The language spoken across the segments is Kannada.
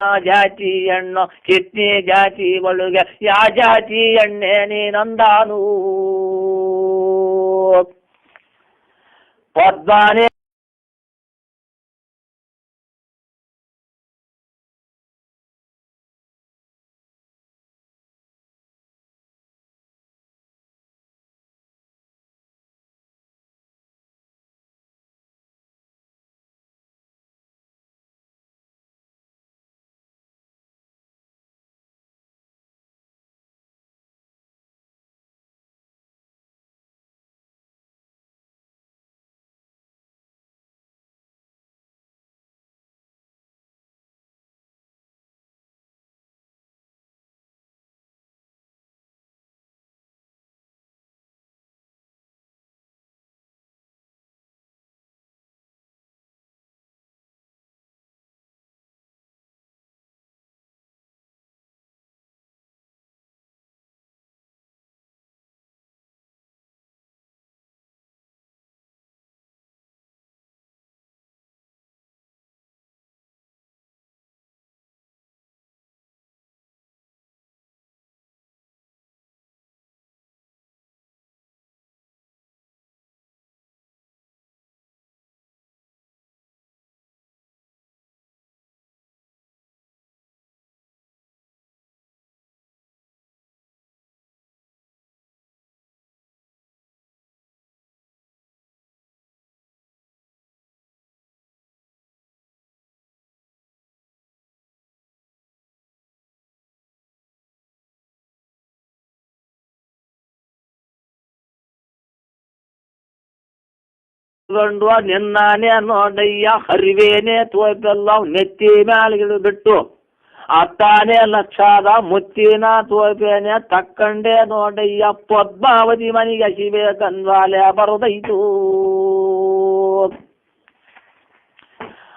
ಆ ಜಾತಿ ಹೆಣ್ಣು ಕಿತ್ನಿ ಜಾತಿ ಒಳಗೆ ಯಾ ಜಾತಿ ಎಣ್ಣೆ ನೀನಂದಾನು ಪದ್ಮಾನೆ ಗಂಡು ನಿನ್ನಾನೆ ನೋಡಯ್ಯ ಹರಿವೇನೆ ತೋಪೆಲ್ಲ ನೆತ್ತಿ ಮ್ಯಾಲ್ಗಿಡು ಬಿಟ್ಟು ಅತ್ತಾನೆ ಲಕ್ಷದ ಮುತ್ತಿನ ತೋಪೇನೆ ತಕ್ಕಂಡೆ ನೋಡಯ್ಯ ಪದ್ಮಾವತಿ ಮನೆಗೆ ಶಿವೆ ಕನ್ವಾಲೆ ಬರದೈತು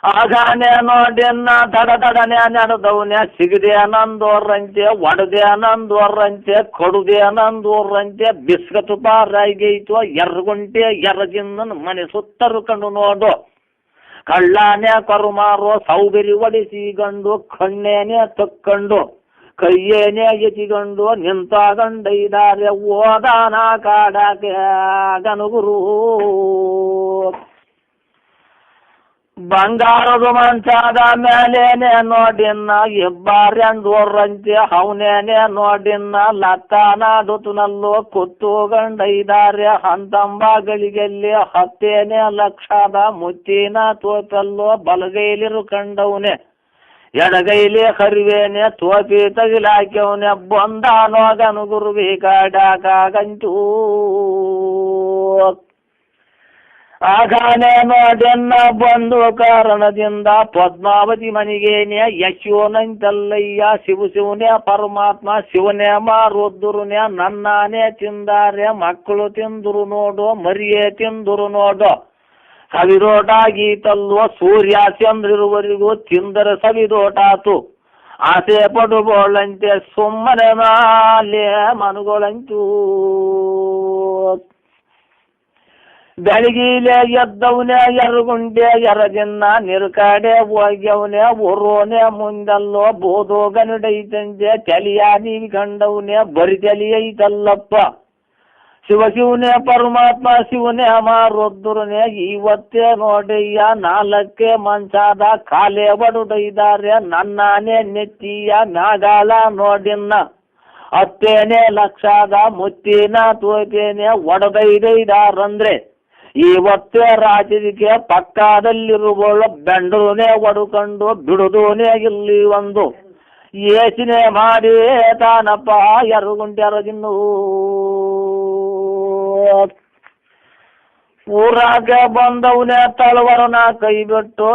ಆಗಾನೆ ನೋಡಿನ ದಡ ದಡನೆ ನಡೆದವನೆ ಸಿಗದೆ ನಂದೋರ್ರಂತೆ ಒಡದೆ ನಂದೋರ್ರಂತೆ ಕೊಡುದೆ ನಂದೋರ್ರಂತೆ ಬಿಸ್ಕತ್ ಬಾರಾಗೈತು ಎರಗುಂಟೆ ಎರ್ಜಿಂದನ್ ಮನೆ ಸುತ್ತರು ಕಂಡು ನೋಡು. ಕಳ್ಳಾನೆ ಸೌಬರಿ ಸೌಗರಿ ಗಂಡು ಕಣ್ಣೇನೆ ತಕ್ಕಂಡು ಕೈಯೇನೆ ಎತ್ತಿಗಂಡು ನಿಂತ ಗಂಡೈದಾರೆ ಓದಾನ ಕಾಡಾಕೆ ಗನುಗುರು. ಬಂಗಾರದ ಮಂಚಾದ ಮೇಲೇನೆ ನೋಡಿನ್ನ ಇಬ್ಬರೆಂಡೂರಂತೆ ಅವನೇನೆ ನೋಡಿನ್ನ ಲತ್ತಾನಾಡುತ್ತನಲ್ಲೋ ಕುತ್ತು ಗಂಡೈದಾರೆ ಹಂತಂಬಗಳಿಗೆಲ್ಲಿ ಹತ್ತೇನೆ ಲಕ್ಷದ ಮುತ್ತಿನ ತೋಪಲ್ಲೋ ಬಲಗೈಲಿರು ಕಂಡವನೆ. ಎಡಗೈಲಿ ಹರಿವೇನೆ ತೋಪಿ ತಗಿಲಾಕ್ಯವನೆ ಬಂದಾನೋಗನು ಕಾಡಾಕಾಗಂಟೂ ಆಗಾನೆ ಮಾಡೆನ್ನ ಬಂದು ಕಾರಣದಿಂದ ಪದ್ಮಾವತಿ ಮನೆಗೇನೆ ಯಶೋನಂತಲ್ಲಯ್ಯ ಶಿವ ಶಿವನೇ ಪರಮಾತ್ಮ, ಶಿವನೇ ಮಾರುದ್ರುನೇ ನನ್ನಾನೇ ತಿಂದಾರೆ, ಮಕ್ಕಳು ತಿಂದರು ನೋಡು, ಮರಿಯೇ ತಿಂದರು ನೋಡು. ಸವಿರೋಟಾಗೀತಲ್ವೋ ಸೂರ್ಯ ಚಂದ್ರಿರುವರಿಗೂ ತಿಂದರೆ ಸವಿರೋಟಾತು. ಆಸೆ ಪಡುಗೋಳಂತೆ ಸುಮ್ಮನೆ ಮಾಲೆ ಮನುಗಳಂತೂ. ಬೆಳಗಿಲೆ ಎದ್ದವನೆ ಎರಗುಂಡೆ ಎರಗಿನ್ನ ನಿರ್ಕಾಡೆ ಹೋಗ್ಯವನೆ ಉರೋನೆ ಮುಂದಲ್ಲೋ ಬೋಧೋ ಗನುಡೈತಂತೆ ತಲಿಯಾದಿ ಕಂಡವನೆ ಬರಿ ತಲಿ ಐತಲ್ಲಪ್ಪ. ಶಿವ ಶಿವನೇ ಪರಮಾತ್ಮ, ಶಿವನೇ ಮಾರೊದ್ದುರನೇ ಇವತ್ತೇ ನೋಡಯ್ಯ, ನಾಲ್ಕೆ ಮಂಚಾದ ಕಾಲೇ ಬಡುದೈದಾರೆ ನನ್ನಾನೇ ನೆತ್ತಿಯ ನಾಗಾಲ ನೋಡಿನ್ನ. ಅತ್ತೇನೆ ಲಕ್ಷಾದ ಮುತ್ತಿನ ತೋತೇನೆ ಒಡದೈದೈದಾರಂದ್ರೆ ಇವತ್ತೇ ರಾಜನಿಗೆ ಪಕ್ಕದಲ್ಲಿರುವ ಬೆಂಡೂನೇ ಒಡುಕೊಂಡು ಬಿಡುದೂನೇ ಇಲ್ಲಿ ಒಂದು. ಯೋಚನೆ ಮಾಡಿ ತಾನಪ್ಪ ಎರಗುಂಟ್ಯಾರಗಿನ್ನು ಊರಾಗೆ ಬಂದವನೇ ತಳವರನ ಕೈ ಬಿಟ್ಟು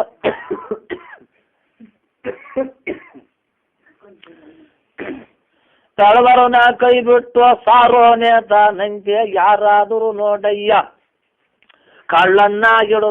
ತಳವರನ ಕೈ ಬಿಟ್ಟು ಸಾರೋನೆ ತಾನಂತೆ ಯಾರಾದರೂ ನೋಡಯ್ಯ. കള്ളന്നാകിടോ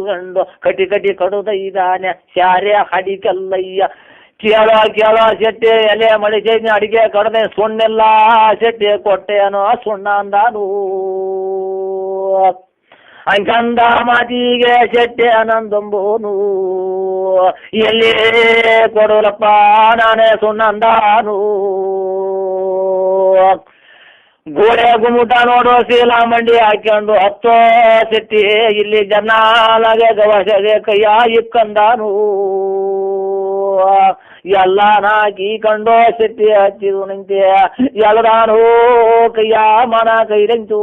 ಗಂಡು ಕಟಿ ಕಟಿ ಕಡುದೈದಾನೆ ಶಾರೆ ಹಡಿಕಲ್ಲಯ್ಯ. ಕೇಳ ಕೇಳ ಶೆಟ್ಟಿ, ಎಲೆ ಮಳೆ ಚೈನ್ ಅಡಿಗೆ ಕಡದೆ ಸುಣ್ಣೆಲ್ಲ ಶೆಟ್ಟಿ ಕೊಟ್ಟೆನೋ ಸುಣ್ಣ ಅಂದಾನು ಅಂಕಂದ ಮಾತಿಗೆ ಶೆಟ್ಟಿ ಅನಂದಂಬೋನು. ಎಲ್ಲಿ ಕೊಡಲಪ್ಪ ನಾನೇ ಸುಣ್ಣಂದಾನು. ಗೋಡೆ ಗುಮ್ಮಟ ನೋಡೋ ಶೀಲ ಮಂಡಿ ಹಾಕೊಂಡು ಹತ್ತೋ ಸಿಟ್ಟಿ ಇಲ್ಲಿ ಜನಾಲಗೆ ಗವಶಗೆ ಕೈಯ ಇಕ್ಕಂದಾನು ಎಲ್ಲ ನಾಕಿ ಕಂಡೋ ಸಿಟ್ಟಿ ಹಚ್ಚಿದು ನಿಂತೆ ಎಲ್ಲದಾನು ಕೈಯ ಮನ ಕೈರಂತು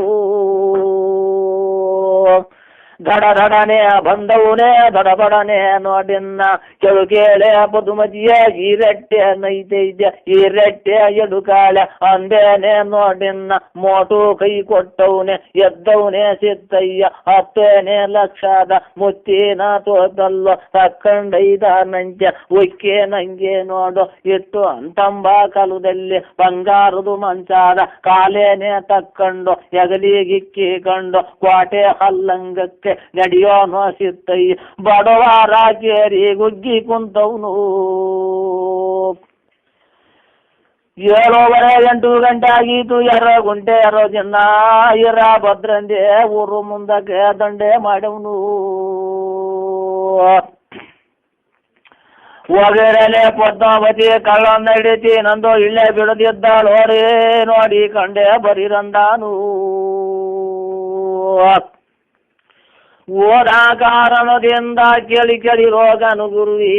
ದಡ ದಡನೆ ಬಂದವನೇ ದಡಬಡನೆ ನೋಡಿನ್ನ ಕೆಳು ಕೇಳೆ ಪದುಮಜಿಯ ಈ ರೆಟ್ಟೆ ನೈತೈದ್ಯ ಈ ರೆಟ್ಟೆ ಎಡುಕಾಳೆ ಅಂದೇನೆ ನೋಡಿನ್ನ ಮೋಟು ಕೈ ಕೊಟ್ಟವನೆ, ಎದ್ದವನೇ ಸಿದ್ದಯ್ಯ ಅತ್ತೇನೆ ಲಕ್ಷದ ಮುತ್ತಿನ ತೋದಲ್ಲೋ ತಕ್ಕಂಡೈದ ನಂಜ, ಉಕ್ಕೆ ನಂಗೆ ನೋಡು, ಇಟ್ಟು ಅಂತಂಬ ಕಲುದಲ್ಲಿ ಬಂಗಾರದು ಮಂಚಾದ ಕಾಲೇನೆ ತಕ್ಕಂಡು ಎಗಲಿಗಿಕ್ಕಿ ಕಂಡು ಕೋಟೆ ಹಲ್ಲಂಗಕ್ಕೆ ನಡೆಯೋನು ಸಿತ್ತೈ ಬಡವ ರಾಜೇರಿ ಗುಗ್ಗಿ ಕುಂತವನು. ಏಳುವರೆ ಎಂಟು ಗಂಟೆ ಆಗೀತು ಎರ ಗುಂಟೆ ಎರೋ ಜನ ಇರ ಭದ್ರಂದೆ ಊರು ಮುಂದಕ್ಕೆ ದಂಡೆ ಮಾಡವನು. ಒಗರಲೆ ಪದ್ಮಾವತಿ ಕಳ್ಳೊಂದ ಹಿಡಿತಿ ನಂದು ಇಲ್ಲೇ ಬಿಡದಿದ್ದಾಳೋರೇ, ನೋಡಿ ಕಂಡೆ ಬರಿರಂದಾನು. ಓದ ಕಾರಣದಿಂದ ಕೇಳಿ ಕೇಳಿ ರೋಗನು ಗುರುವಿ.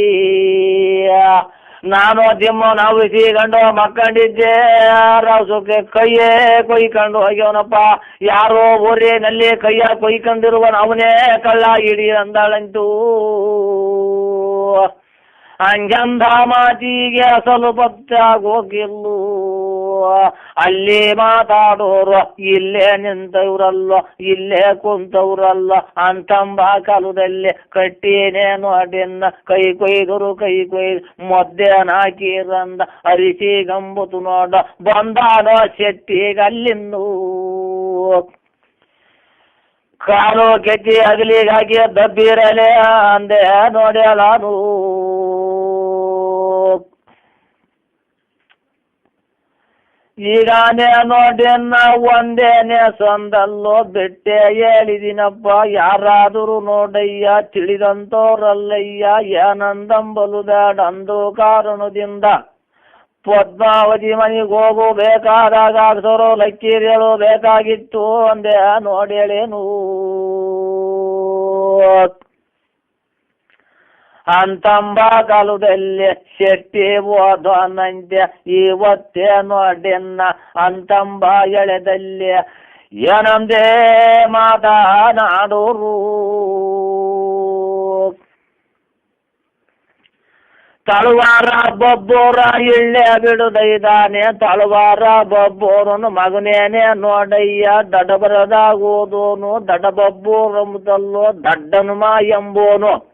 ನಾನು ತಿಮ್ಮ ನಾವು ಗಂಡು ಮಕ್ಕಂಡಿದ್ದೆ. ರಸಕ್ಕೆ ಕೈಯೇ ಕೊಯ್ಕೊಂಡು ಹೋಗ್ಯವನಪ್ಪ. ಯಾರೋ ಊರಿನಲ್ಲಿ ಕೈಯ ಕೊಯ್ಕೊಂಡಿರುವನು ಅವನೇ ಕಳ್ಳ ಇಡಿ ಅಂದಾಳಂತೂ. ಅಂಜಂಧ ಮಾತಿಗೆ ಅಸಲು ಪತ್ತಾಗೋಗಿಲ್ಲು ಅಲ್ಲಿ ಮಾತಾಡೋರು ಇಲ್ಲೇ ನಿಂತವ್ರಲ್ಲ, ಇಲ್ಲೇ ಕುಂತವ್ರಲ್ಲ, ಅಂತಂಬ ಕಾಲದಲ್ಲಿ ಕಟ್ಟಿನೇ ನೋಡಿನ್ನ ಕೈ ಕೊಯ್ದರು, ಕೈ ಕೊಯ್ದು ಮದ್ದೇನ ಹಾಕಿರಂದ ಅರಿಸಿ ಗಂಬುತು ನೋಡ, ಬಂದಾನೋ ಶೆಟ್ಟಿಗಲ್ಲಿಂದು. ಕಾಲು ಗೆಜ್ಜೆ ಅಗಲಿಗಾಗಿ ದಬ್ಬಿರಲೇ ಅಂದೆ ನೋಡ್ಯಾಳಾನು ಈಗಾನೆ ನೋಡಿನ ಒಂದೇನೆ ಸಂದಲ್ಲೋ ಬಿಟ್ಟೆ ಹೇಳಿದಿನಪ್ಪ. ಯಾರಾದರೂ ನೋಡಯ್ಯ, ತಿಳಿದಂತೋರಲ್ಲಯ್ಯ ಏನಂದಂಬಲು ಬೇಡ ಅಂದು ಕಾರಣದಿಂದ. ಪದ್ಮಾವತಿ ಮನೆಗೆ ಹೋಗು, ಬೇಕಾದಾಗ ಅಕ್ಷರು ಲಕ್ಕೀರೇಳು ಬೇಕಾಗಿತ್ತು ಅಂದೆ, ನೋಡೇಳೇನು. ಅಂತಂಬ ಕಾಲದಲ್ಲಿ ಶೆಟ್ಟಿ ಓದು ನಂದ್ಯ ಇವತ್ತೇ ನೋಡಿನ್ನ ಅಂತಂಬ ಎಳೆದಲ್ಲಿ, ಏನಂದೇ ಮಾತನಾಡೋರು ತಳವಾರ ಬೊಬ್ಬೋರ ಇಳ್ಳೆ ಬಿಡುದೈದಾನೆ, ತಳವಾರ ಬೊಬ್ಬೋರನು ಮಗನೇನೆ ನೋಡಯ್ಯ ದಡಬರದಾಗೋದೋನು ದಡಬಬ್ಬೋರಂಬುದಲ್ಲೋ ದಡ್ಡನು ಮಾ ಎಂಬೋನು.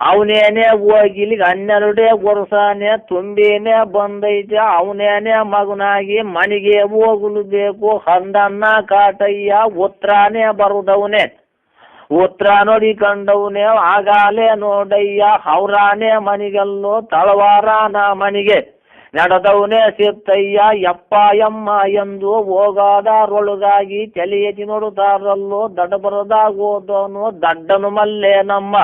ಅವನೇನೆ ಹೋಗಿ ಇಲ್ಲಿಗೆ ಹನ್ನೆರಡೇ ವರ್ಷನೇ ತುಂಬಿನೇ ಬಂದೈತೆ. ಅವನೇನೆ ಮಗನಾಗಿ ಮನೆಗೆ ಹೋಗಲು ಬೇಕು. ಹಂದನ್ನ ಕಾಟಯ್ಯ ಉತ್ತರನೇ ಬರುದವನೇ. ಉತ್ತರ ನೋಡಿ ಕಂಡವನೇ ಆಗಾಲೇ ನೋಡಯ್ಯ, ಹೌರಾನೇ ತಳವಾರ ನಾ ಮನಿಗೆ. ನಡೆದವನೇ ಸಿತ್ತಯ್ಯ ಯಪ್ಪ ಎಮ್ಮ ಎಂದು ಹೋಗಾದಾರೊಳಗಾಗಿ ತಲೆ ಎತ್ತಿ ನೋಡುತ್ತಾರಲ್ಲೋ, ದಡಬರದಾಗೋದವನು ದಡ್ಡನು ಮಲ್ಲೆ ನಮ್ಮ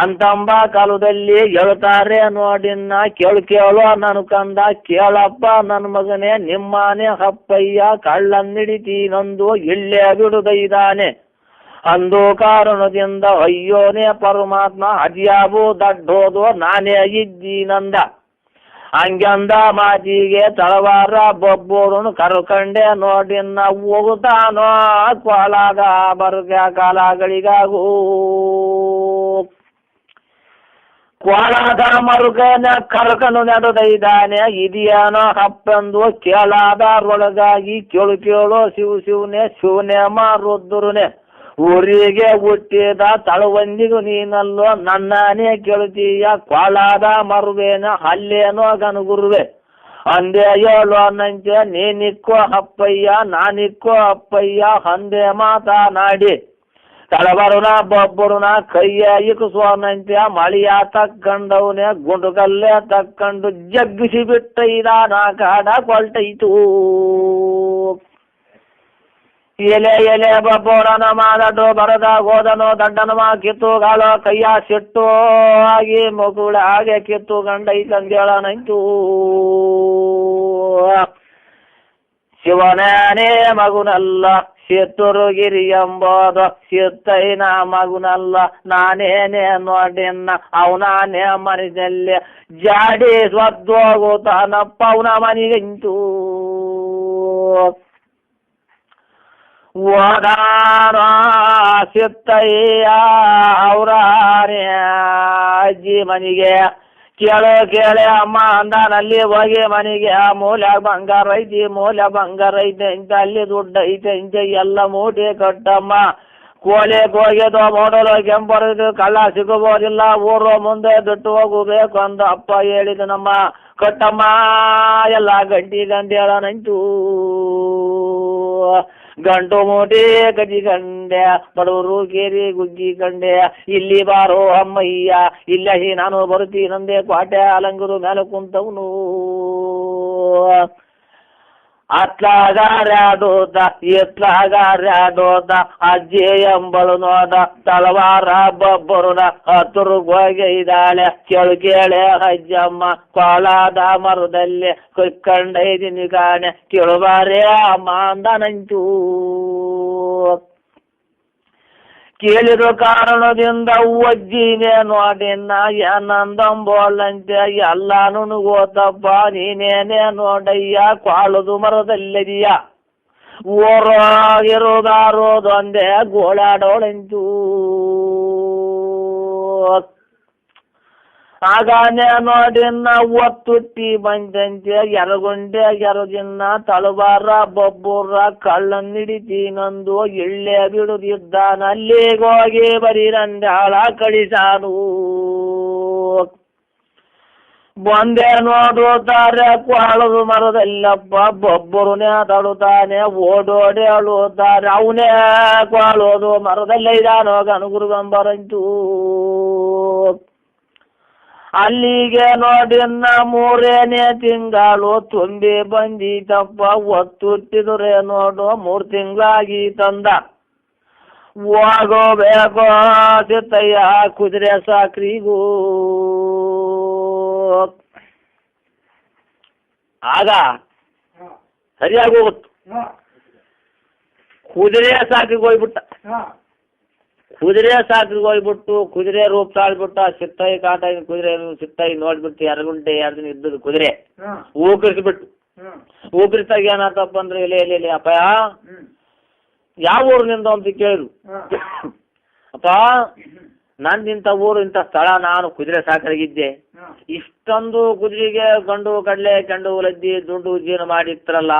ಅಂತಂಬ ಕಾಲದಲ್ಲಿ ಹೇಳ್ತಾರೆ ನೋಡಿನ್ನ ಕೇಳು ಕೇಳು ನನ್ ಕಂದ, ಕೇಳಪ್ಪ ನನ್ನ ಮಗನೇ, ನಿಮ್ಮನೆ ಹಪ್ಪಯ್ಯ ಕಳ್ಳನ್ನಿಡಿತೀನೊಂದು ಇಲ್ಲೇ ಬಿಡುದೈದಾನೆ ಅಂದು ಕಾರಣದಿಂದ ಅಯ್ಯೋನೇ ಪರಮಾತ್ಮ ಅದ್ಯಾವು ದಡ್ಡೋದು, ನಾನೇ ಇದ್ದೀನಂದ ಹಂಗಂದ ಮಾತಿಗೆ ತಳವಾರ ಬೊಬ್ಬೂರನು ಕರ್ಕಂಡೆ ನೋಡಿನ್ನ ಹೋಗುತ್ತಾನೋ ಕೊಳಗ ಬರ್ಗ ಕಾಲಗಳಿಗಾಗೂ. ಕೋಲಾದ ಮರುಗನ ಕರ್ಕನು ನಡೆದೈದಾನೆ ಇದೆಯೇನೋ ಹಪ್ಪಂದು ಕೇಳಾದಾರೊಳಗಾಗಿ ಕೇಳು ಕೇಳೋ ಶಿವ ಶಿವನೇ ಶಿವನೇ ಮಾರುದ್ರುನೆ ಊರಿಗೆ ಹುಟ್ಟಿದ ತಳವಂದಿಗೂ ನೀನಲ್ಲೋ, ನನ್ನಾನೇ ಕೇಳುತ್ತೀಯ ಕೋಲಾದ ಮರುಗೇನ ಅಲ್ಲೇನೋ ಗನುಗುರುವೆ ಅಂದೆ ಹೇಳೋ ನಂಜೆ ನೀನಿಕ್ಕೋ ಅಪ್ಪಯ್ಯ, ನಾನಿಕ್ಕೋ ಅಪ್ಪಯ್ಯ, ಅಂದೆ ಮಾತನಾಡಿ. ತಳಬರುನ ಬೊಬ್ಬರುನ ಕೈಯ ಇಕುಸುವನಂತೆ ಮಳಿಯ ತಕ್ಕಂಡವನೇ, ಗುಂಡುಗಲ್ಲೆ ತಕ್ಕಂಡು ಜಗ್ಗಿಸಿ ಇದಾನ ಕಾಡ ಕೊಲ್ಟೈತು ಎಲೆ ಎಲೆ ಬಬ್ಬರನ ಮಾಡಡು ಬರದ ನವಾ ಕಿತ್ತು ಕಿತ್ತುಗಾಳ ಕೈಯ ಸಿಟ್ಟು ಆಗಿ ಮಗುಳ ಹಾಗೆ ಕಿತ್ತು, ಗಂಡೈ ತಂದೇಳನಂತು ಶಿವನೇ ಮಗುನಲ್ಲ ಸಿತ್ತುರುಗಿರಿ ಎಂಬುದು ಸಿತ್ತೈನ ಮಗುನಲ್ಲ ನಾನೇನೇ ನೋಡಿನ್ನ ಅವನಾನೇ ಮನೆಯಲ್ಲಿ ಜಾಡಿ ಸ್ವದ್ದೋಗುತ್ತಾನಪ್ಪ ಅವನ ಮನೆಗಂತೂ. ಓದಾರ ಸಿತ್ತಯ್ಯ ಅವರ ಅಜ್ಜಿ ಮನೆಗೆ. ಕೇಳು ಕೇಳೆ ಅಮ್ಮ ಅಂದಾನಲ್ಲಿ ಹೋಗಿ ಮನೆಗೆ, ಆ ಮೂಲ ಬಂಗಾರ ಐತಿ, ಮೂಲ ಬಂಗಾರ ಐತೆ ಇಂತ ಅಲ್ಲಿ ದುಡ್ಡು ಐತೆ ಇಂತ ಎಲ್ಲ ಮೂಟೆ ಕಟ್ಟಮ್ಮ. ಕೋಳಿ ಹೋಗಿದ್ದು ಮೋಡಲು ಕೆಂಪರದು ಕಳ್ಳ ಸಿಗಬೋದಿಲ್ಲ ಊರು ಮುಂದೆ ಬಿಟ್ಟು ಹೋಗಬೇಕು ಅಂದ ಅಪ್ಪ ಹೇಳಿದ ನಮ್ಮ ಕಟ್ಟಮ್ಮ, ಎಲ್ಲ ಗಂಟಿ ಗಂಟೆ ಹೇಳನಂತು ಗಂಟು ಮೋಟೆ ಗಜಿ ಕಂಡೆ ಬಡವರು ಗೇರಿ ಗುಜ್ಜಿ ಕಂಡೆ ಇಲ್ಲಿ ಬಾರೋ ಅಮ್ಮಯ್ಯ ಇಲ್ಲ ಹಿ ನಾನು ಬರುತ್ತೀನಂದೆ ಕ್ವಾಟೆ ಅಲಂಗರು ಮೇಲೆ ಕುಂತವನು. ಅತ್ಲಾಗಾರ್ಯಾಡೋದ ಎತ್ಲಾಗಾರ್ಯಾದೋದ, ಅಜ್ಜಿ ಎಂಬಳು ನೋದ, ತಲವಾರ ಬಬ್ಬರುನ ಹತ್ತರು ಇದ್ದಾಳೆ ಕೇಳು ಕೇಳೆ ಅಜ್ಜಮ್ಮ, ಕೋಲಾದ ಮರದಲ್ಲಿ ಕುಕ್ಕಂಡೈದಿನಿ ಕಾಣೆ ಕೇಳುವಾರೇ ಅಮ್ಮ ಅಂದನಂಚು ಕೇಳಿರೋ ಕಾರಣದಿಂದ ಅಜ್ಜಿನೇ ನೋಡಿನ ನಂದಂಬೋಲಂತೆ ಎಲ್ಲಾನು ಓತಪ್ಪ ನೀನೇನೇ ನೋಡಯ್ಯ ಕ್ವಾಳುದು ಮರದಲ್ಲಿದೀಯ. ಓರಾಗಿರೋದಾರೋದೊಂದೇ ಗೋಳಾಡೋಳಂಚು ಆಗಾನೆ ನೋಡಿನ ಒತ್ತುಟ್ಟಿ ಬಂದಂತೆ ಎರಗುಂಡೆ ಎರಗಿನ್ನ ತಳಬಾರ ಬೊಬ್ಬುರ ಕಳ್ಳನ್ ಹಿಡಿತೀನಂದು ಇಳ್ಳೆ ಬಿಡುದಿದ್ದಾನ. ಅಲ್ಲಿಗೋಗಿ ಬರೀ ನಂದಾಳ ಕಳಿಸಾನು. ಬಂದೆ ನೋಡುತ್ತಾರೆ ಕೊಳದು ಮರದಲ್ಲಪ್ಪ, ಬೊಬ್ಬರುನೇ ತಡುತ್ತಾನೆ ಓಡೋಡಿ ಅಳುತ್ತಾರೆ ಅವನೇ ಕೊಳೋದು ಮರದಲ್ಲೇ ಇದಾನೋ ಗನುಗುರುಗಂಬರಂತೂ ಅಲ್ಲಿಗೆ ನೋಡಿನ್ನ ಮೂರೇನೇ ತಿಂಗಳು ತುಂಬಿ ಬಂದಿತಪ್ಪ ಒತ್ತುಟ್ಟಿದ್ರೆ ನೋಡು ಮೂರು ತಿಂಗಳಾಗಿ ತಂದ. ಹೋಗೋಬೇಕೋ ಸಿತ್ತಯ್ಯ ಕುದುರೆ ಸಾಕ್ರಿಗೂ. ಆಗ ಸರಿಯಾಗಿ ಹೋಗುತ್ತೆ ಕುದುರೆ ಸಾಕ್ರಿಗೆ ಹೋಗ್ಬಿಟ್ಟ. ಕುದುರೆ ಸಾಕಿಗೆ ಹೋಗ್ಬಿಟ್ಟು ಕುದುರೆ ರೂಪ ತಾಳ್ಬಿಟ್ಟ ಸಿತ್ತಾಯಿ ಕಾಟ ಕುದುರೆ ಸಿತ್ತಾಯಿ ನೋಡ್ಬಿಟ್ಟು ಎರಗುಂಟೆ ಎರಡು ದಿನ ಇದ್ದದ್ದು ಕುದುರೆ. ಊಕರಿಸ್ಬಿಟ್ಟು ಊಕರಿಸ್ದಾಗ ಏನಾತಪ್ಪ ಅಂದ್ರೆ ಎಲೆ ಎಲೆ ಎಲೆ ಅಪ್ಪಯ್ಯ ಯಾವ ಊರಿನಿಂದ ಅಂತ ಕೇಳಿದ್ರು. ಅಪ್ಪ ನಂದಿಂಥ ಊರು ಇಂಥ ಸ್ಥಳ ನಾನು ಕುದುರೆ ಸಾಕರಿಗಿದ್ದೆ. ಇಷ್ಟೊಂದು ಕುದುರೆಗೆ ಗಂಡು ಕಡಲೆ ಚೆಂಡು ಲದ್ದಿ ದುಂಡು ಜೀವನ ಮಾಡಿರ್ತಾರಲ್ಲ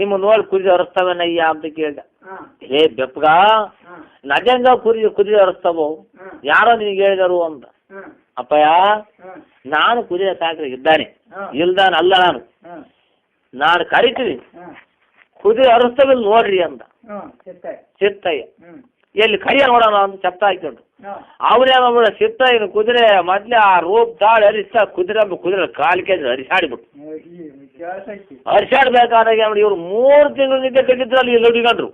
ನಿಮ್ಮ ನೋಡಿ ಕುದುರೆ ಹೊರಸ್ತವೇನಯ್ಯ ಅಂತ ಕೇಳ್ದ. ಏ ಬೆಪ್ಪಗ ನಜಂಗ ಕುರಿ ಕುದುರೆ ಹೊರಸ್ತವು ಯಾರೋ ನಿನಗೆ ಹೇಳಿದರು ಅಂತ. ಅಪ್ಪಯ್ಯ ನಾನು ಕುದುರೆ ಸಾಕರಿಗಿದ್ದಾನೆ ಇಲ್ದಾನ ಅಲ್ಲ ನಾನು. ನಾನು ಕರಿತೀನಿ. ಕುದುರೆ ಹೊರಸ್ತವಿಲ್ ನೋಡ್ರಿ ಅಂತ ಸಿತ್ತಯ್ಯ ಎಲ್ಲಿ ಕೈಯ ನೋಡೋಣ ಅಂತ ಚಪ್ತ ಹಾಕೊಂಡು ಅವನೇ ಸಿತ್ತ ಇನ್ನು ಕುದುರೆ ಮೊದ್ಲೆ ಆ ರೂಪ್ ದಾಳಿ ಹರಿಸ ಕುದುರೆ ಕುದುರೆ ಕಾಲಿಕೆ ಹರಿಸಾಡಿಬಿಟ್ಟು ಹರಿಸಾಡ್ಬೇಕಾದಾಗ ಇವ್ರು ಮೂರು ತಿಂಗಳು ನಿದ್ದೆ ಕಟ್ಟಿದ್ರು ಅಲ್ಲಿ ನೋಡಿಕೊಂಡ್ರು